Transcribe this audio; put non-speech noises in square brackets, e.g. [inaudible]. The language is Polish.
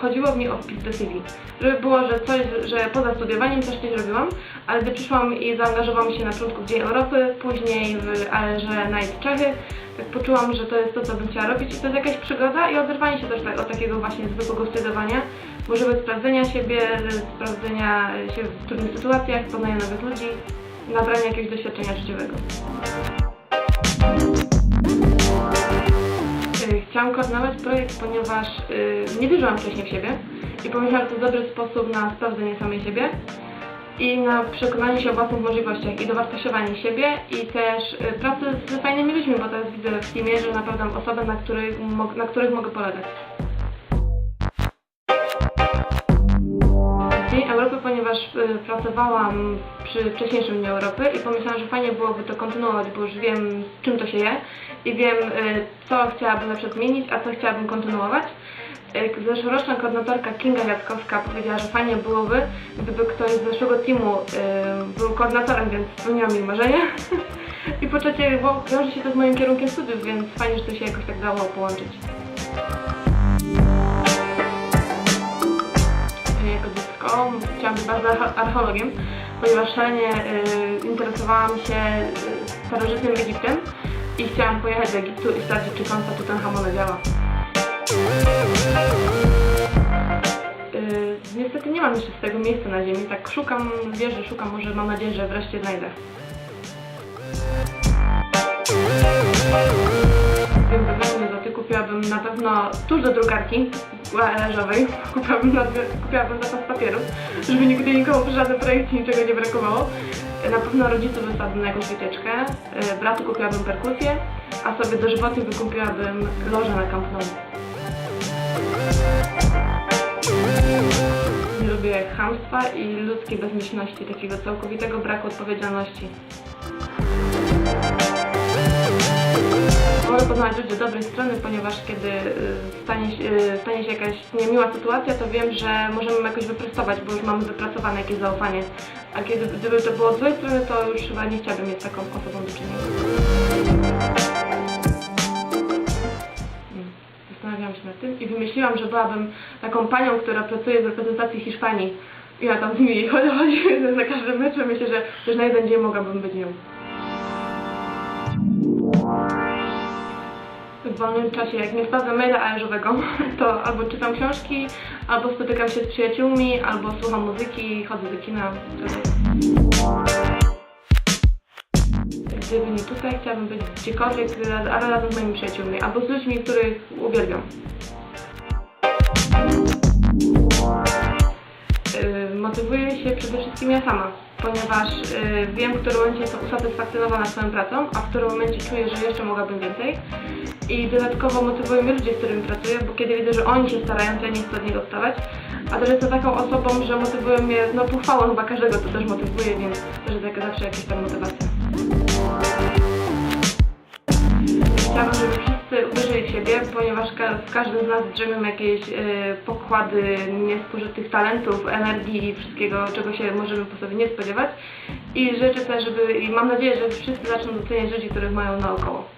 chodziło mi o wpis do CV. Żeby było, że coś, że poza studiowaniem coś robiłam, ale gdy przyszłam i zaangażowałam się na początku w Dzień Europy, później w ARze Night Czechy, tak poczułam, że to jest to, co bym chciała robić i to jest jakaś przygoda i oderwanie się też tak, od takiego właśnie zwykłego studiowania, możemy sprawdzenia siebie, sprawdzenia się w trudnych sytuacjach, poznania nowych ludzi, nabrania jakiegoś doświadczenia życiowego. Chciałam koordynować projekt, ponieważ y, nie wierzyłam wcześniej w siebie i pomyślałam, że to dobry sposób na sprawdzenie samej siebie i na przekonanie się o własnych możliwościach i dowartościowanie siebie i też y, pracę z fajnymi ludźmi, bo teraz widzę w teamie, że naprawdę osoby, na na których mogę polegać. Pracowałam przy wcześniejszym Dniu Europy i pomyślałam, że fajnie byłoby to kontynuować, bo już wiem z czym to się je i wiem y, co chciałabym na przykład zmienić, a co chciałabym kontynuować. Y, Zeszłoroczna koordynatorka Kinga Wiatkowska powiedziała, że fajnie byłoby, gdyby ktoś z naszego teamu y, był koordynatorem, więc spełniła mi marzenie. [laughs] I po trzecie, bo wiąże się to z moim kierunkiem studiów, więc fajnie, że to się jakoś tak dało połączyć. Chciałam być bardzo arche- archeologiem, ponieważ szalenie y, interesowałam się y, starożytnym Egiptem i chciałam pojechać do Egiptu i sprawdzić, czy kąsa Tutenchamona działa. Y, niestety nie mam jeszcze z tego miejsca na ziemi, tak szukam wieży, szukam, może mam nadzieję, że wreszcie znajdę. Wiem, że kupiłabym na pewno tuż do drukarki garażowej, kupiłabym, na, kupiłabym zapas papieru, żeby nigdy nikomu przy żadnym projekcie niczego nie brakowało. Na pewno rodziców wysłałabym na jakąś wycieczkę, y, bratu kupiłabym perkusję, a sobie dożywotnie wykupiłabym lożę na Camp Nou. Nie lubię chamstwa i ludzkiej bezmyślności, takiego całkowitego braku odpowiedzialności. Wolę poznać ludzi z dobrej strony, ponieważ kiedy y, stanie się, y, stanie się jakaś niemiła sytuacja, to wiem, że możemy jakoś wyprostować, bo już mamy wypracowane jakieś zaufanie. A kiedy, gdyby to było z złej strony, to już chyba nie chciałabym mieć z taką osobą do czynienia. Mm, Zastanawiałam się nad tym i wymyśliłam, że byłabym taką panią, która pracuje w reprezentacji Hiszpanii. I ja tam z nimi chodzę na [laughs] każdym meczu. Myślę, że też na jeden dzień mogłabym być nią. W wolnym czasie, jak nie sprawdzam maila ARZ-owego, [laughs] to albo czytam książki, albo spotykam się z przyjaciółmi, albo słucham muzyki, chodzę do kina. Gdyby nie tutaj, chciałabym być gdziekolwiek, ale razem z moimi przyjaciółmi, albo z ludźmi, których uwielbiam. Y, Motywuję się przede wszystkim ja sama, ponieważ y, wiem, w którym momencie jestem usatysfakcjonowana swoją pracą, a w którym momencie czuję, że jeszcze mogłabym więcej. I dodatkowo motywują mnie ludzie, z którymi pracuję, bo kiedy widzę, że oni się starają, to ja nie chcę od nich odstawać. A też jestem taką osobą, że motywują mnie, no pochwałą chyba każdego, to też motywuje, więc też jest zawsze jakaś tam motywacja. Ponieważ w każdym z nas drzemią jakieś e, pokłady niespożytych talentów, energii i wszystkiego, czego się możemy po sobie nie spodziewać. I życzę też, żeby, i mam nadzieję, że wszyscy zaczną doceniać ludzi, których mają naokoło.